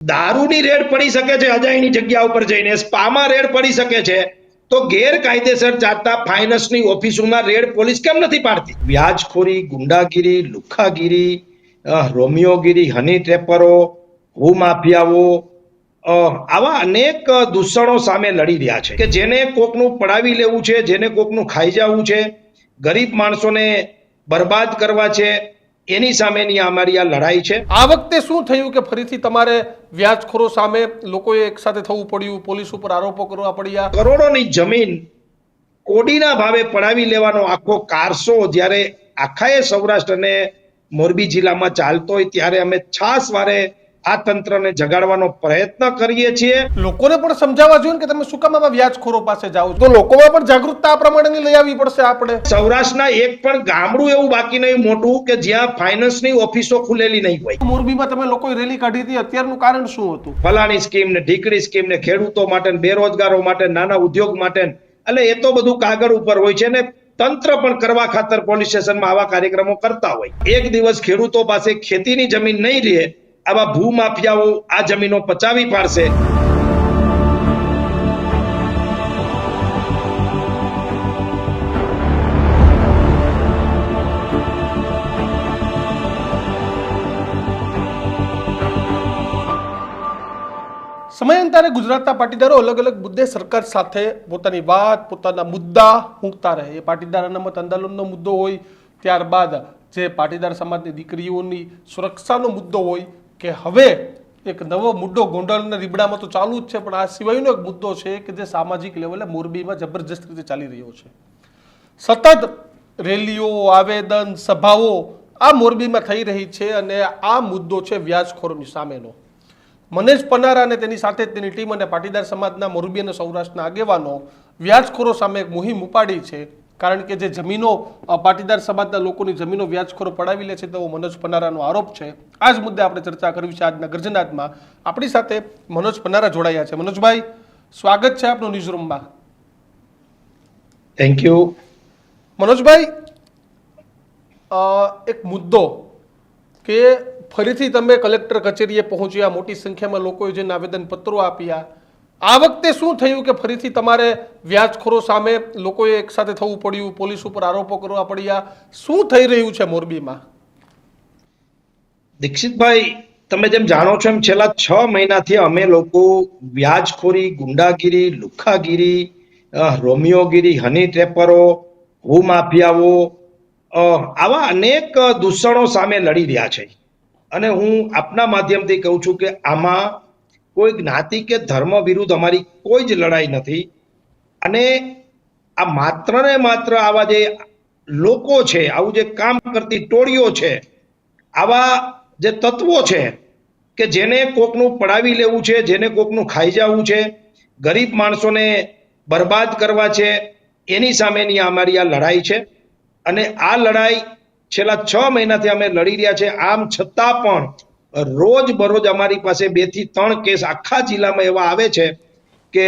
દારૂની રેડ પડી શકે છે અજાયની જગ્યા ઉપર જઈને, સ્પામાં રેડ પડી શકે છે, તો ગેરકાયદેસર ચાલતા ફાઇનાન્સની ઓફિસોમાં રેડ પોલીસ કેમ નથી પાડતી? વ્યાજખોરી, ગુંડાગીરી લુખ્ખાગીરી રોમિયોગીરી, હની ટ્રેપરો, ભૂમાફિયાઓ આવા અનેક દૂષણો સામે લડી રહ્યા છે કે જેને કોકનું પડાવી લેવું છે, જેને કોકનું ખાઈ જવું છે, ગરીબ માણસોને બરબાદ કરવા છે એની સામેની અમારી આ લડાઈ છે. આ વખતે શું થયું કે ફરીથી તમારે વ્યાજખોરો સામે લોકોએ એકસાથે થવું પડ્યું પોલીસ ઉપર આરોપો કરવા પડ્યા? કરોડોની જમીન કોડીના ભાવે પડાવી લેવાનો આખો કારસો જ્યારે આખાએ સૌરાષ્ટ્ર અને મોરબી જિલ્લામાં ચાલતો હોય ત્યારે અમે છાસ વારે આ તંત્રને જગાડવાનો પ્રયત્ન કરીએ છીએ. લોકોને પણ સમજાવવા જોઈએ કે તમે શું કામ આવા વ્યાજખોરો પાસે જાઓ તો લોકોમાં પણ જાગૃતતા આ પ્રમાણેની લઈ આવવી પડશે આપણે. સૌરાષ્ટ્રના એક પણ ગામડું એવું બાકી નહીં મોટું કે જ્યાં ફાઇનાન્સની ઓફિસો ખુલેલી નહીં હોય. મોરબીમાં તમે લોકો રેલી કાઢી હતી અત્યારનું કારણ શું હતું? ફલાણી સ્કીમ ને ઢીકડી સ્કીમ ને ખેડૂતો માટે બેરોજગારો માટે નાના ઉદ્યોગ માટે. એટલે એ તો બધું કાગળ ઉપર હોય છે ને તંત્ર પણ કરવા ખાતર પોલીસ સ્ટેશનમાં આવા કાર્યક્રમો કરતા હોય. એક દિવસ ખેડૂતો પાસે ખેતીની જમીન નહીં રહે આવા ભૂમાફિયાઓ આ જમીનો પચાવી પાડશે. સમયાંતરે ગુજરાતના પાટીદારો અલગ અલગ મુદ્દે સરકાર સાથે પોતાની વાત, પોતાના મુદ્દા મૂકતા રહે. એ પાટીદાર અનામત આંદોલનનો મુદ્દો હોય, ત્યારબાદ જે પાટીદાર સમાજની દીકરીઓની સુરક્ષાનો મુદ્દો હોય કે હવે એક નવો મુદ્દો ગોંડલના રીબડામાં તો ચાલુ જ છે, પણ આ સિવાયનો એક મુદ્દો છે કે જે સામાજિક લેવલે મોરબીમાં જબરજસ્ત રીતે ચાલી રહ્યો છે. સતત રેલીઓ, આવેદન, સભાઓ આ મોરબીમાં થઈ રહી છે અને આ મુદ્દો છે વ્યાજખોરોની સામેનો. મનેશ પનારા અને તેની સાથે તેની ટીમ અને પાટીદાર સમાજના મોરબી અને સૌરાષ્ટ્રના આગેવાનો વ્યાજખોરો સામે એક મુહિમ ઉપાડી છે. કારણ કે જે જમીનો પાટીદાર સમાજના લોકોની જમીનો વ્યાજખોરો પડાવી લે છે તેવો મનોજ પનારાનો આરોપ છે. આ જ મુદ્દે આપણે ચર્ચા કરવી છે આજના ગર્જનાદમાં આપણી સાથે મનોજ પનારા જોડાયા છે. મનોજભાઈ સ્વાગત છે આપનું ન્યૂઝરૂમમાં થેન્ક યુ મનોજભાઈ એક મુદ્દો કે ફરીથી તમે કલેક્ટર કચેરીએ પહોંચ્યા મોટી સંખ્યામાં લોકોએ જે આવેદનપત્રો આપ્યા આ વખતે શું થયું કે ફરીથી તમારે વ્યાજખોરો સામે લોકોએ એકસાથે થવું પડ્યું, પોલીસ ઉપર આરોપો કરવા પડ્યા? શું થઈ રહ્યું છે મોરબીમાં? દીક્ષિતભાઈ, તમે જેમ જાણો છો એમ છેલ્લા છ મહિનાથી અમે લોકો વ્યાજખોરી, ગુંડાગીરી લુખ્ખાગીરી રોમિયોગીરી, હની ટ્રેપરો, ભૂમાફિયાઓ આવા અનેક દૂષણો સામે લડી રહ્યા છે. અને હું આપના માધ્યમથી કહું છું કે આમાં કોઈ જ્ઞાતિ કે ધર્મ વિરુદ્ધ અમારી કોઈ જ લડાઈ નથી. અને આ માત્ર ને માત્ર આવા જે લોકો છે, આવું જે કામ કરતી ટોળીઓ છે, આવા જે તત્વો છે કે જેને કોકનું પડાવી લેવું છે, જેને કોકનું ખાઈ જવું છે, ગરીબ માણસોને બરબાદ કરવા છે, એની સામેની અમારી આ લડાઈ છે. અને આ લડાઈ છેલ્લા છ મહિનાથી અમે લડી રહ્યા છે. આમ છતાં પણ રોજ બરોજ અમારી પાસે બેથી ત્રણ કેસ આખા જિલ્લામાં એવા આવે છે કે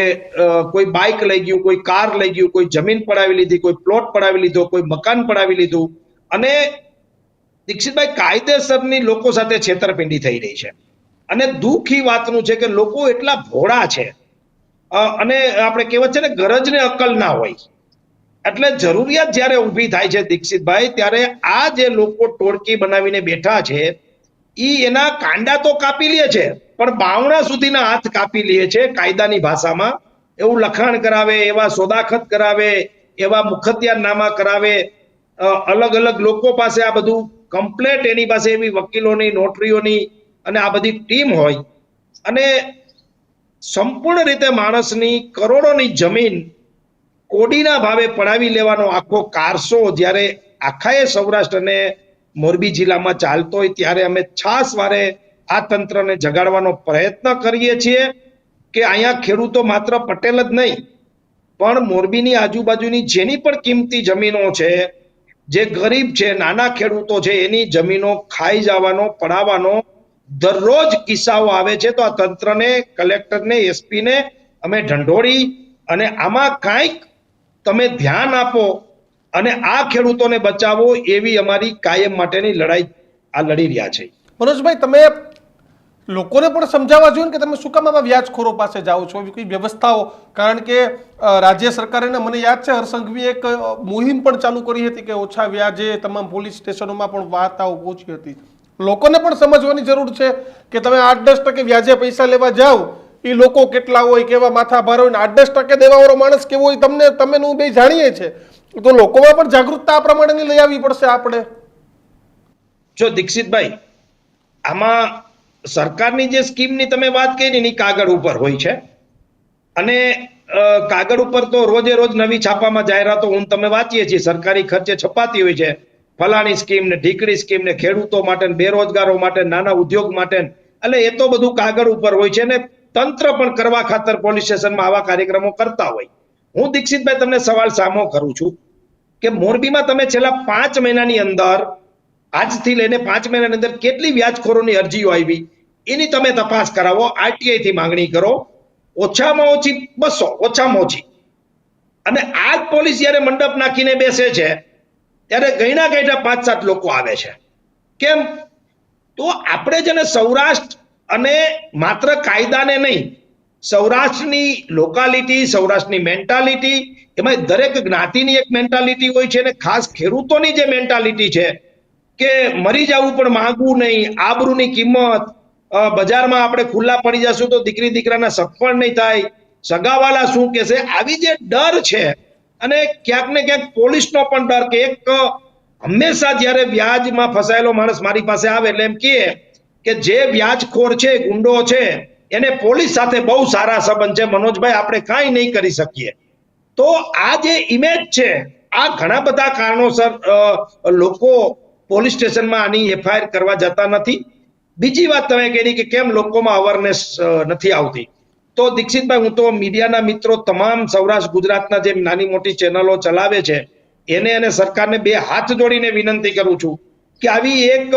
કોઈ બાઇક લઈ ગયું, કોઈ કાર લઈ ગયું, કોઈ જમીન પડાવી લીધી, કોઈ પ્લોટ પડાવી લીધો, કોઈ મકાન પડાવી લીધું. અને દીક્ષિતભાઈ કાયદેસરની લોકો સાથે છેતરપિંડી થઈ રહી છે. અને દુઃખ વાતનું છે કે લોકો એટલા ભોળા છે. અને આપણે કહેવત છે ને, ગરજને અકલ ના હોય. એટલે જરૂરિયાત જ્યારે ઊભી થાય છે દીક્ષિતભાઈ, ત્યારે આ જે લોકો ટોળકી બનાવીને બેઠા છે ઈ એના કાંડા તો કાપી લે છે, પણ બાવણા સુધીના હાથ કાપી લે છે કાયદાની ભાષામાં. એવું લખાણ કરાવે, એવા સોદાખત કરાવે, એવા મુખત્યારનામા કરાવે. અલગ અલગ લોકો પાસે આ બધું કમ્પ્લેટ એની પાસે એવી વકીલોની, નોટરીઓની અને આ બધી ટીમ હોય. અને સંપૂર્ણ રીતે માણસની કરોડોની જમીન કોડીના ભાવે પડાવી લેવાનો આખો કારસો જ્યારે આખાએ સૌરાષ્ટ્ર અને મોરબી જિલ્લામાં ચાલતો હોય ત્યારે અમે છાસ વારે આ તંત્રને જગાડવાનો પ્રયત્ન કરીએ છીએ કે અહીંયા ખેડૂતો માત્ર પટેલ જ નહીં, પણ મોરબીની આજુબાજુની જેની પણ કિંમતી જમીનો છે, જે ગરીબ છે, નાના ખેડૂતો છે, એની જમીનો ખાઈ જવાનો, પડાવવાનો દરરોજ કિસ્સાઓ આવે છે. તો આ તંત્રને, કલેક્ટરને, એસપીને અમે ઢંઢોળી અને આમાં કાંઈક તમે ધ્યાન આપો અને આ ખેડૂતોને બચાવો એવી અમારી કાયમ માટેની લડાઈ આ લડી રહ્યા છે. મનોજભાઈ, તમે લોકોને પણ સમજાવવા જોઈએ કે તમે શું કામ આવા વ્યાજખોરો પાસે જાઓ છો? એવી કોઈ વ્યવસ્થાઓ? કારણ કે રાજ્ય સરકારે મને યાદ છે, હરસંઘવીએ એક મોહિમ પણ ચાલુ કરી હતી કે ઓછા વ્યાજે તમામ પોલીસ સ્ટેશનોમાં પણ વાર્તાઓ પહોંચી હતી. લોકોને પણ સમજવાની જરૂર છે કે તમે આઠ દસ ટકે વ્યાજે પૈસા લેવા જાઓ, એ લોકો કેટલા હોય, કેવા માથા ભાર હોય આઠ દસ ટકે દેવાવાળો માણસ કેવો હોય, તમને તમે હું બે જાણીએ છે તો લોકોમાં પણ જાગૃતતા આ પ્રમાણેની લઈ આવવી પડશે આપણે. જો દીક્ષિતભાઈ, આમાં સરકારની જે સ્કીમની તમે વાત કરી એની કાગળ ઉપર હોય છે. અને કાગળ ઉપર તો રોજે રોજ નવી છાપામાં જાહેરાતો હું તમે વાંચીએ છીએ. સરકારી ખર્ચે છપાતી હોય છે. ફલાણી સ્કીમ ને ઢીકડી સ્કીમ ને ખેડૂતો માટે બેરોજગારો માટે નાના ઉદ્યોગ માટે. એટલે એ તો બધું કાગળ ઉપર હોય છે ને તંત્ર પણ કરવા ખાતર પોલીસ સ્ટેશનમાં આવા કાર્યક્રમો કરતા હોય. હું દીક્ષિતભાઈ તમને સવાલ સામો કરું છું કે મોરબીમાં તમે છેલ્લા પાંચ મહિનાની અંદર, આજથી લઈને પાંચ મહિનાની અંદર કેટલી વ્યાજખોરોની અરજીઓ આવી? એની તમે તપાસ કરાવો, આરટીઆઈ થી માંગણી કરો. ઓછામાં ઓછી બસો, ઓછામાં ઓછી. અને આ પોલીસ જ્યારે મંડપ નાખીને બેસે છે, ત્યારે ગયણા ગયણા પાંચ સાત લોકો આવે છે. કેમ? તો આપણે છે ને સૌરાષ્ટ્ર અને માત્ર કાયદાને નહીં સૌરાષ્ટ્રની લોકાલિટી સૌરાષ્ટ્રની મેન્ટાલિટી એમાં દરેક જ્ઞાતિની એક મેન્ટાલિટી હોય છે અને ખાસ ખેડૂતોની જે મેન્ટાલિટી છે કે મરી જવું પણ માંગવું નહીં, આબરૂની કિંમત બજારમાં આપણે ખુલ્લા પડી જશું તો દીકરી દીકરાના સફળ નહીં થાય, સગાવાલા શું કહેશે? આવી જે ડર છે અને ક્યાંક ને ક્યાંક પોલીસનો પણ ડર કે એક હંમેશા જ્યારે વ્યાજમાં ફસાયેલો માણસ મારી પાસે આવે એટલે એમ કહે કે જે વ્યાજખોર છે, ગુંડો છે એને પોલીસ સાથે બહુ સારા સંબંધ છે. મનોજભાઈ, આપણે કાંઈ નહીં કરી શકીએ. તો આ જે ઇમેજ છે, આ ઘણા બધા કારણોસર લોકો પોલીસ સ્ટેશનમાં આની એફઆઈઆર કરવા જતા નથી. બીજી વાત તમે કરી કે કેમ લોકોમાં અવેરનેસ નથી આવતી. તો દીક્ષિતભાઈ, હું તો મીડિયાના મિત્રો તમામ સૌરાષ્ટ્ર, ગુજરાતના જે નાની મોટી ચેનલો ચલાવે છે, એને અને સરકારને બે હાથ જોડીને વિનંતી કરું છું કે આવી એક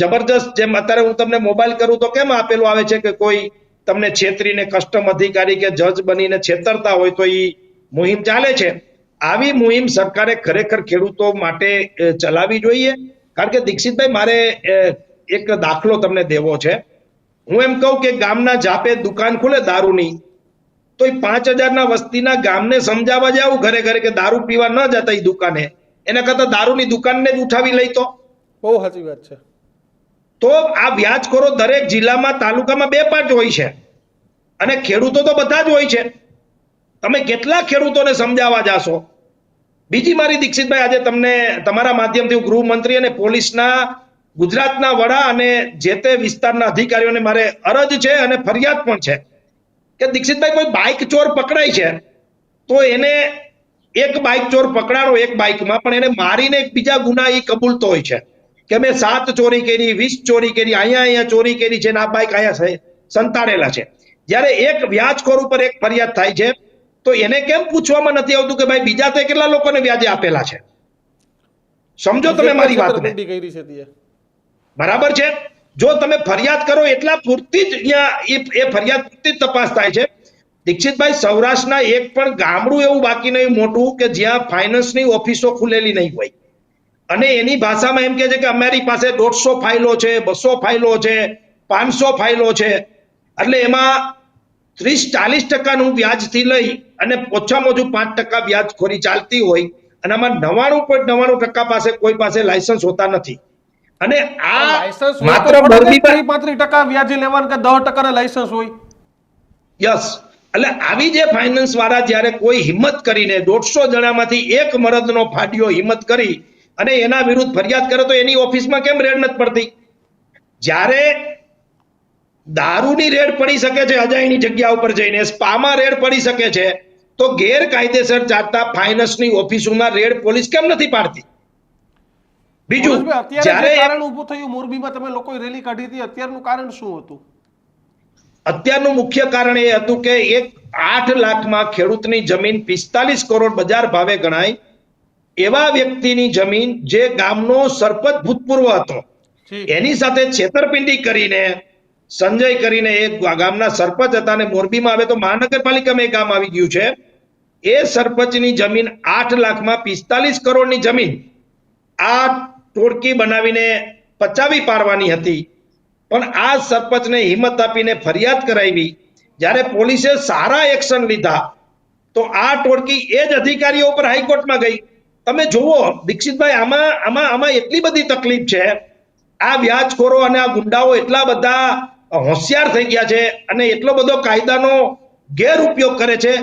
જબરજસ્ત જેમ અત્યારે હું તમને મોબાઈલ કરું તો કેમ આપેલું આવે છે કે કોઈ તમને છેતરીને કસ્ટમ અધિકારી કે જજ બનીને છેતરતા હોય તો એ મુહિમ ચાલે છે. આવી મુહિમ સરકારે ખરેખર ખેડૂતો માટે ચલાવી જોઈએ. કારણ કે દીક્ષિતભાઈ, મારે એક દાખલો તમને દેવો છે. હું એમ કહું કે ગામના જાપે દુકાન ખુલે દારૂની, તો એ પાંચ હજારના વસ્તીના ગામને સમજાવવા જાવ ઘરે ઘરે કે દારૂ પીવા ન જતા એ દુકાને. એના કરતા દારૂની દુકાનને જ ઉઠાવી લઈ તો. બહુ સાચી વાત છે. તો આ વ્યાજખોરો દરેક જિલ્લામાં, તાલુકામાં બે પાંચ હોય છે. અને ખેડૂતો તો બધા જ હોય છે. તમે કેટલા ખેડૂતોને સમજાવવા જાશો? બીજી મારી દીક્ષિતભાઈ, આજે તમને તમારા માધ્યમથી હું ગૃહમંત્રી અને પોલીસના, ગુજરાતના વડા અને જે તે વિસ્તારના અધિકારીઓને મારે અરજ છે અને ફરિયાદ પણ છે કે દીક્ષિતભાઈ, કોઈ બાઇક ચોર પકડાય છે, તો એને એક બાઇક ચોર પકડાડો એક બાઇકમાં, પણ એને મારીને બીજા ગુના એ કબૂલતો હોય છે. કે મેં સાત ચોરી કરી વીસ ચોરી કરી અહીંયા અહીંયા ચોરી કરી છે ને આ બાઇક અહીંયા સંતાડેલા છે. જ્યારે એક વ્યાજખોર ઉપર એક ફરિયાદ થાય છે તો એને કેમ પૂછવામાં નથી આવતું કે ભાઈ બીજા તો કેટલા લોકોને વ્યાજે આપેલા છે? સમજો તમે મારી વાતને. છેતરપિંડી કરી છે તે. બરાબર છે? જો તમે ફરિયાદ કરો એટલા પૂરતી જ અહીંયા એ એ ફરિયાદ પૂરતી જ તપાસ થાય છે. દીક્ષિતભાઈ સૌરાષ્ટ્રના એક પણ ગામડું એવું બાકી નહીં મોટું કે જ્યાં ફાઇનાન્સની ઓફિસો ખુલેલી નહીં હોય. અને એની ભાષામાં એમ કે છે કે અમારી પાસે દોઢસો ફાઇલો છે બસો ફાઇલો છે પાંચસો ફાઇલો છે. એટલે એમાં ત્રીસ ચાલીસ ટકાનું વ્યાજથી લઈ અને ઓછામાં ઓછું પાંચ ટકા વ્યાજખોરી ચાલતી હોય અને આમાં નવાણું પોઈન્ટ નવાણું ટકા પાસે કોઈ પાસે લાયસન્સ હોતા નથી. અને આ લાયસન્સ માત્ર પાંત્રીસ ટકા વ્યાજે લેવાનું કે દસ ટકા લાયસન્સ હોય? યસ. એટલે આવી જે ફાઇનાન્સ વાળા જ્યારે કોઈ હિંમત કરીને દોઢસો જણામાંથી એક મરદનો ફાડ્યો હિંમત કરી અને એના વિરુદ્ધ ફરિયાદ કરે તો એની ઓફિસમાં કેમ રેડ નથી પડતી? જ્યારે દારૂની રેડ પડી શકે છે અજાયની જગ્યા ઉપર જઈને સ્પામાં રેડ પડી શકે છે તો ગેરકાયદેસર ચાલતા ફાઇનાન્સની ઓફિસોમાં રેડ પોલીસ કેમ નથી પાડતી? બીજું જ્યારે કારણ ઊભું થયું મોરબીમાં તમે લોકોએ રેલી કાઢી હતી અત્યારનું કારણ શું હતું? અત્યારનું મુખ્ય કારણ એ હતું કે એક આઠ લાખમાં ખેડૂતની જમીન પિસ્તાલીસ કરોડ બજાર ભાવે ગણાય એવા વ્યક્તિની જમીન જે ગામનો સરપંચ ભૂતપૂર્વ હતો. એની સાથે છેતરપિંડી કરીને સંજય કરીને એક ગામના સરપંચ હતા અને મોરબીમાં આવે તો મહાનગરપાલિકામાં એ ગામ આવી ગયું છે. એ સરપંચની જમીન આઠ લાખમાં પિસ્તાલીસ કરોડની જમીન આ ટોળકી બનાવીને પચાવી પાડવાની હતી. પણ આ સરપંચને હિંમત આપીને ફરિયાદ કરાવી. જ્યારે પોલીસે સારા એક્શન લીધા તો આ ટોળકી એ જ અધિકારીઓ ઉપર હાઈકોર્ટમાં ગઈ. તમે જુઓ, દીક્ષિતભાઈ, આમાં આમાં આમાં એટલી બધી તકલીફ છે. આ વ્યાજખોરો અને આ ગુંડાઓ એટલા બધા હોશિયાર થઈ ગયા છે અને એટલો બધો કાયદાનો ગેરઉપયોગ કરે છે.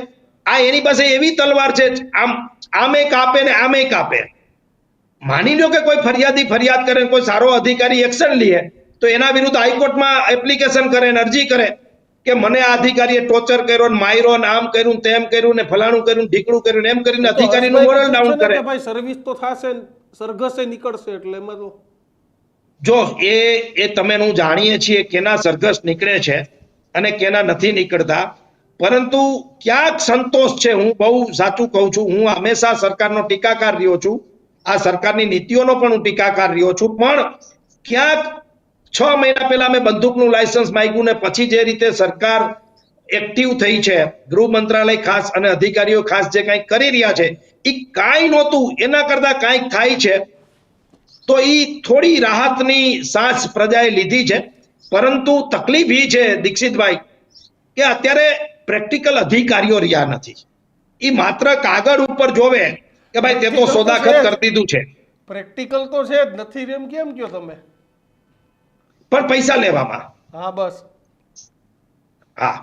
આ એની પાસે એવી તલવાર છે, આમ, આમે કાપે ને આમે કાપે. માની લો કે કોઈ ફરિયાદી ફરિયાદ કરે કોઈ સારો અધિકારી એક્શન લે, તો એના વિરુદ્ધ હાઈકોર્ટમાં એપ્લિકેશન કરે અરજી કરે. કે મને આ અધિકારીએ ટોર્ચર કર્યો ને માર્યો ને આમ કર્યું તેમ કર્યું ને ફલાણું કર્યું ઢીકણું કર્યું એમ કરીને અધિકારીનું મોરલ ડાઉન કરે. ભાઈ સર્વિસ તો થશે સરઘસે નીકળશે એટલે એમાં તો જો એ એ તમે હું જાણીએ છીએ કેના સરઘસ નીકળે છે અને કેના નથી નીકળતા. પરંતુ ક્યાંક સંતોષ છે હું બહુ સાચું કહું છું. હું હંમેશા સરકારનો ટીકાકાર રહ્યો છું. આ સરકારની નીતિઓનો પણ હું ટીકાકાર રહ્યો છું. પણ ક્યાંક છ મહિના પહેલા મેં બંદૂકનું લાયસન્સ માંગ્યું ને પછી જે રીતે સરકાર એક્ટિવ થઈ છે ગૃહ મંત્રાલય ખાસ અને અધિકારીઓ ખાસ જે કંઈક કરી રહ્યા છે એ કાંઈ નહોતું એના કરતા કાંઈક થાય છે તો એ થોડી રાહતની સાસ પ્રજાએ લીધી છે પરંતુ તકલીફ એ છે દીક્ષિતભાઈ કે અત્યારે પ્રેક્ટિકલ અધિકારીઓ રહ્યા નથી. એ માત્ર કાગળ ઉપર જોવે કે ભાઈ તે તો સોદાખત કરી દીધું છે. પ્રેક્ટિકલ તો છે જ. નથી એમ કેમ કયો તમે? પણ પૈસા લેવામાં. હા બસ. હા.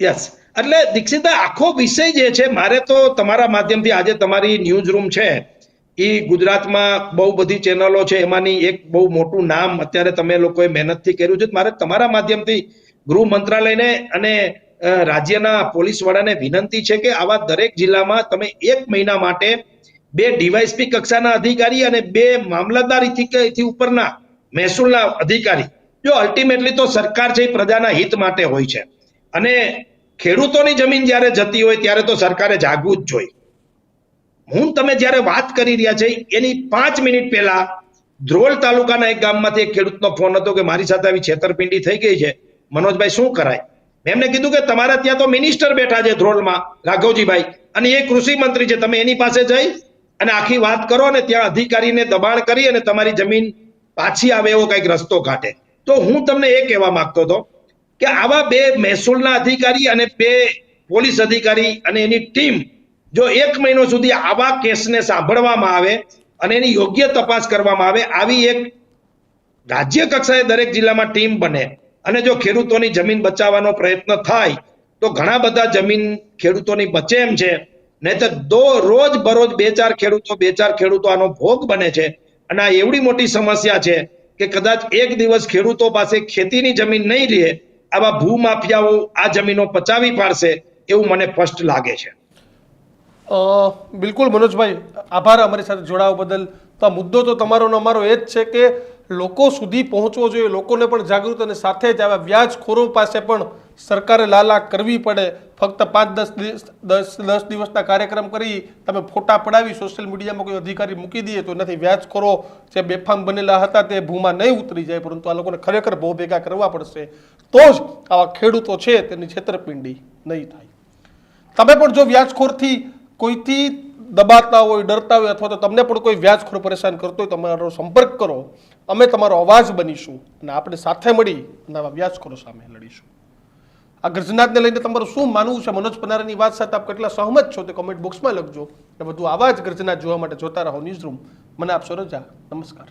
યસ એટલે દીક્ષિત આખો વિષય જે છે મારે તો તમારા માધ્યમથી આજે તમારી ન્યૂઝ રૂમ છે. એ ગુજરાતમાં બહુ બધી ચેનલો છે એમાંની એક બહુ મોટું નામ અત્યારે તમે લોકોએ મહેનતથી કર્યું છે. મારે તમારા માધ્યમથી ગૃહ મંત્રાલયને અને રાજ્યના પોલીસ વડાને વિનંતી છે કે આવા દરેક જિલ્લામાં તમે એક મહિના માટે બે ડીવાયસપી કક્ષાના અધિકારી અને બે મામલતદારીથી ઉપરના મહેસૂલના અધિકારી. જો અલ્ટિમેટલી તો સરકાર છે એ પ્રજાના હિત માટે હોય છે. અને ખેડૂતોની જમીન જ્યારે જતી હોય ત્યારે તો સરકારે જાગવું જ જોઈએ. હું તમે જ્યારે વાત કરી રહ્યા છે, એની પાંચ મિનિટ પહેલા ધ્રોલ તાલુકાના એક ગામમાંથી એક ખેડૂતનો ફોન હતો કે મારી સાથે આવી છેતરપિંડી થઈ ગઈ છે. મનોજભાઈ, શું કરાય? એમને કીધું કે તમારા ત્યાં તો મિનિસ્ટર બેઠા છે ધ્રોલમાં, રાઘવજીભાઈ. અને એ કૃષિ મંત્રી છે. તમે એની પાસે જઈ અને આખી વાત કરો અને ત્યાં અધિકારીને દબાણ કરી અને તમારી જમીન પાછી આવે એવો કંઈક રસ્તો કાઢે. તો હું તમને એ કહેવા માંગતો હતો કે આવા બે મહેસૂલના અધિકારી અને બે પોલીસ અધિકારી અને એની ટીમ જો એક મહિનો સુધી આવા કેસને સાંભળવામાં આવે અને એની યોગ્ય તપાસ કરવામાં આવે, આવી એક રાજ્ય કક્ષાએ દરેક જિલ્લામાં ટીમ બને અને જો ખેડૂતોની જમીન બચાવવાનો પ્રયત્ન થાય, તો ઘણા બધા જમીન ખેડૂતોની બચે એમ છે. નહીં તો રોજ બરોજ બે ચાર ખેડૂતો, બે ચાર ખેડૂતો આનો ભોગ બને છે. અને આ એવડી મોટી સમસ્યા છે કે કદાચ એક દિવસ ખેડૂતો પાસે ખેતીની જમીન નહીં રહે આવા ભૂમાફિયાઓ આ જમીનો પચાવી પાડશે એવું મને સ્પષ્ટ લાગે છે. બિલકુલ મનોજભાઈ, આભાર અમારી સાથે જોડાવા બદલ. તો આ મુદ્દો તો તમારો અમારો એ જ છે કે લોકો સુધી પહોંચવો જોઈએ. લોકોને પણ જાગૃત અને સાથે જ આવા વ્યાજખોરો પાસે પણ સરકારે લાલા કરવી પડે. ફક્ત પાંચ દસ દિવસ, દસ દસ દિવસના કાર્યક્રમ કરી તમે ફોટા પડાવી સોશિયલ મીડિયામાં કોઈ અધિકારી મૂકી દઈએ તો નથી વ્યાજખોરો જે બેફામ બનેલા હતા તે ભૂમાં નહીં ઉતરી જાય. પરંતુ આ લોકોને ખરેખર બહુ ભેગા કરવા પડશે. તો જ આવા ખેડૂતો છે, તેની છેતરપિંડી નહીં થાય. તમે પણ જો વ્યાજખોરથી કોઈથી દબાતા હોય, ડરતા હોય અથવા તો તમને પણ કોઈ વ્યાજખોર પરેશાન કરતો હોય તમારો સંપર્ક કરો. અમે તમારો અવાજ બનીશું અને આપણે સાથે મળી અને આવા વ્યાજખોરો સામે લડીશું. આ ગર્જનાથને લઈને તમારું શું માનવું છે? મનોજ પનારાની વાત સાથે આપ કેટલા સહમત છો તે કોમેન્ટ બોક્સમાં લખજો. અને બધું આવા જ ગર્જનાથ જોવા માટે જોતા રહો ન્યૂઝ રૂમ મને આપશો રજા. નમસ્કાર.